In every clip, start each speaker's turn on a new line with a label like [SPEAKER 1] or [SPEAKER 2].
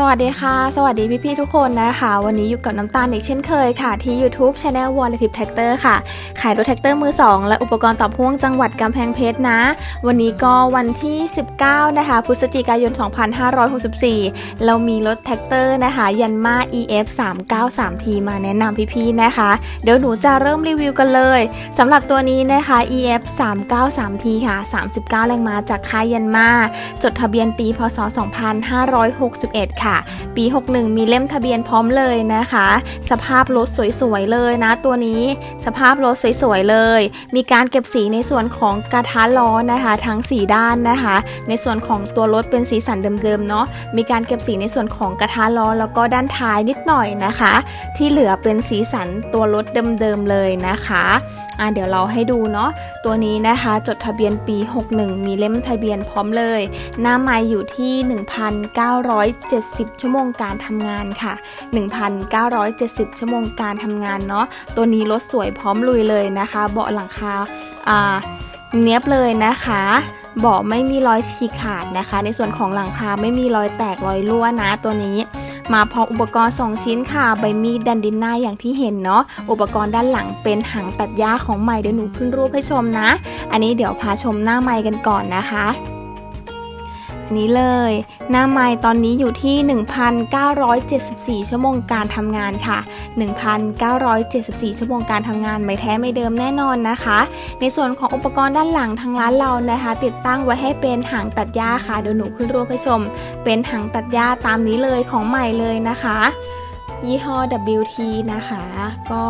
[SPEAKER 1] สวัสดีค่ะ สวัสดีพี่ๆทุกคนนะคะ วันนี้อยู่กับน้ำตาลอีกเช่นเคยค่ะ ที่ YouTube Channel w a l l e t i p Tractor ค่ะ ขายรถแท็กเตอร์มือ 2 และอุปกรณ์ต่อพ่วงจังหวัดกำแพงเพชรนะ วันนี้ก็วันที่ 19 นะคะ พฤศจิกายน 2564 เรามีรถแท็กเตอร์นะคะ ยันมา EF 393 t มาแนะนำพี่ๆนะคะ เดี๋ยวหนูจะเริ่มรีวิวกันเลยสำหรับตัวนี้นะคะ EF 393 t ค่ะ 39 แรงม้าจากค่ายยันมาจดทะเบียนปีพศ 2561 ค่ะปี 61 มีเล่มทะเบียนพร้อมเลยนะคะ สภาพรถสวยๆเลยนะ ตัวนี้สภาพรถสวยๆเลย มีการเก็บสีในส่วนของกระทะล้อนะคะ ทั้ง 4 ด้านนะคะ ในส่วนของตัวรถเป็นสีสันเดิมๆเนาะมีการเก็บสีในส่วนของกระทะล้อแล้วก็ด้านท้ายนิดหน่อยนะคะ ที่เหลือเป็นสีสันตัวรถเดิมๆเลยนะคะ อะเดี๋ยวเราให้ดูเนาะตัวนี้นะคะจดทะเบียนปี 61 มีเล่มทะเบียนพร้อมเลย หน้าไม้อยู่ที่ 1,970 ชั่วโมงการทำงานค่ะ 1,970 ชั่วโมงการทำงานเนาะตัวนี้รถสวยพร้อมลุยเลยนะคะ เบาะหลังคาอ่าเนี้ยบเลยนะคะเบาะไม่มีรอยฉีกขาดนะคะ ในส่วนของหลังคาไม่มีรอยแตกรอยรั่วนะตัวนี้ มาพร้อมอุปกรณ์ 2 ชิ้นค่ะ ใบมีดดันดินหน้าอย่างที่เห็นเนาะ อุปกรณ์ด้านหลังเป็นหางตัดหญ้าของใหม่เดี๋ยวหนูขึ้นรูปให้ชมนะ อันนี้เดี๋ยวพาชมหน้าไม้กันก่อนนะคะ นี้เลย หน้าไม้ตอนนี้อยู่ที่ 1,974 ชั่วโมงการทำงานค่ะ 1,974 ชั่วโมงการทำงานไม่แท้ไม่เดิมแน่นอนนะคะ ในส่วนของอุปกรณ์ด้านหลังทางร้านเรานะคะ ติดตั้งไว้ให้เป็นหางตัดหญ้าค่ะเดี๋ยวหนูขึ้นรูปให้ชม เป็นหางตัดหญ้าตามนี้เลยของใหม่เลยนะคะ ยี่ห้อ WT นะคะ ก็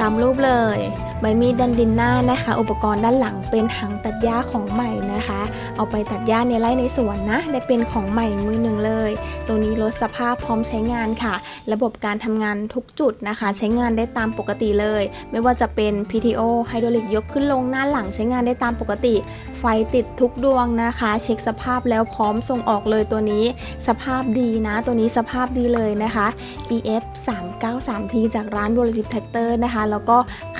[SPEAKER 1] ตามรูปเลย ใบมีดดันดินหน้านะคะ อุปกรณ์ด้านหลังเป็นหางตัดหญ้าของใหม่นะคะ เอาไปตัดหญ้าในไร่ในสวนนะ ได้เป็นของใหม่มือหนึ่งเลย ตัวนี้ลดสภาพพร้อมใช้งานค่ะ ระบบการทำงานทุกจุดนะคะ ใช้งานได้ตามปกติเลย ไม่ว่าจะเป็น PTO ไฮดรอลิกยกขึ้นลงหน้าหลังใช้งานได้ตามปกติ ไฟติดทุกดวงนะคะ เช็คสภาพแล้วพร้อมส่งออกเลยตัวนี้ สภาพดีนะ ตัวนี้สภาพดีเลยนะคะ EF 393 t จากร้าน v o l a t i l Tractor นะคะ แล้วก็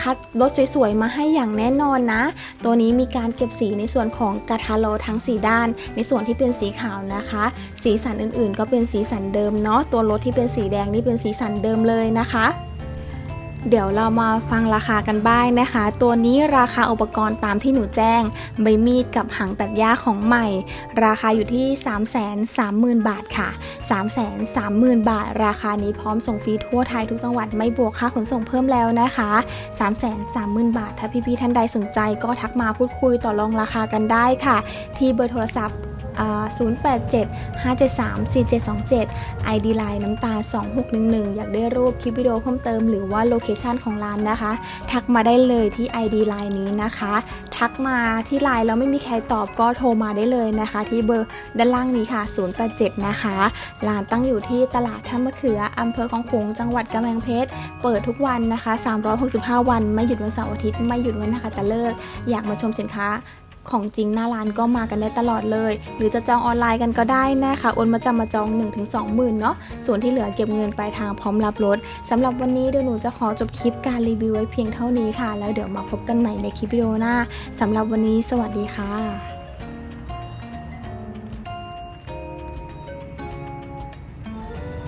[SPEAKER 1] คัดรถสวยๆมาให้อย่างแน่นอนนะ ตัวนี้มีการเก็บสีในส่วนของกระทะโลทั้ง 4 ด้าน ในส่วนที่เป็นสีขาวนะคะ สีสันอื่นๆ ก็เป็นสีสันเดิมเนาะตัวรถที่เป็นสีแดงนี่เป็นสีสันเดิมเลยนะคะ เดี๋ยวเรามาฟังราคากันบ้างนะคะ ตัวนี้ราคาอุปกรณ์ตามที่หนูแจ้ง ใบมีดกับหางตัดหญ้าของใหม่ ราคาอยู่ที่ 330,000 บาทค่ะ 330,000 บาท ราคานี้พร้อมส่งฟรีทั่วไทยทุกจังหวัดไม่บวกค่าขนส่งเพิ่มแล้วนะคะ 330,000 บาท ถ้าพี่ๆท่านใดสนใจก็ทักมาพูดคุยต่อรองราคากันได้ค่ะ ที่เบอร์โทรศัพท์ 087 573 4727 ID Line น้ำตา 2611 อยากได้รูปคลิปวิดีโอเพิ่มเติมหรือว่าโลเคชันของร้านนะคะ ทักมาได้เลยที่ ID Line นี้นะคะ ทักมาที่ไลน์แล้วไม่มีใครตอบก็โทรมาได้เลยนะคะ ที่เบอร์ด้านล่างนี้ค่ะ 087 นะคะร้านตั้งอยู่ที่ตลาดท่ามะเขืออำเภอของขงจังหวัดกำแพงเพชรเปิดทุกวันนะคะ 365 วัน ไม่หยุดวันเสาร์อาทิตย์ไม่หยุดวันนะคะแต่เลิก อยากมาชมสินค้า ของจริงหน้าร้านก็มากันได้ตลอดเลย หรือจะจองออนไลน์กันก็ได้นะคะโอนมาจำมาจอง 1-2 หมื่นเนาะส่วนที่เหลือเก็บเงินปลายทางพร้อมรับรถสำหรับวันนี้เดี๋ยวหนูจะขอจบคลิปการรีวิวไว้เพียงเท่านี้ค่ะ แล้วเดี๋ยวมาพบกันใหม่ในคลิปวิดีโอหน้าสำหรับวันนี้สวัสดีค่ะ